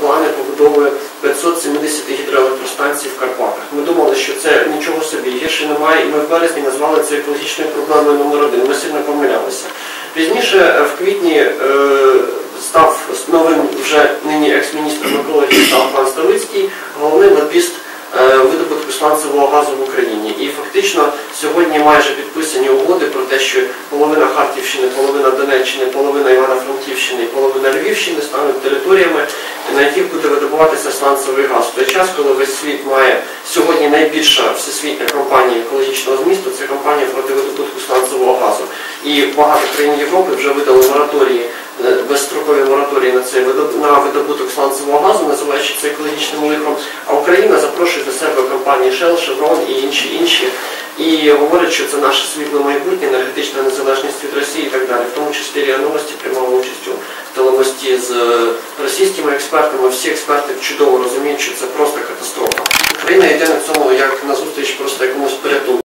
плани побудови 570 гідроелектростанцій в Карпатах. Ми думали, що це нічого собі гірше немає, і ми в березні назвали це екологічною проблемою номер один. Ми сильно помилялися. Пізніше, е, в квітні, е, став новим вже нині екс-міністром екології став пан Ставицький, головний лобіст е, видобутку сланцевого газу в Україні. І фактично сьогодні майже підписані угоди про те, що половина Харківщини, половина Донеччини, половина Івано-Франківщини і половина Львівщини стануть територіями, на яких буде видобуватися сланцевий газ. В той час, коли весь світ має сьогодні найбільша всесвітня компанія екологічного змісту, це компанія проти видобутку сланцевого газу. І багато країн Європи вже видали мораторії, е, безстрокові мораторії на цей на видобуток сланцевого газу, називаючи це екологічним лихом. А Україна запрошує до себе компанії Shell, Chevron і інші інші. І говорить, що це наше світле майбутнє, енергетична незалежність від Росії і так далі. В тому числі РІА Новості приймала участь у телемості з е, російськими експертами. Всі експерти чудово розуміють, що це просто катастрофа. Україна йде на цьому як на зустріч.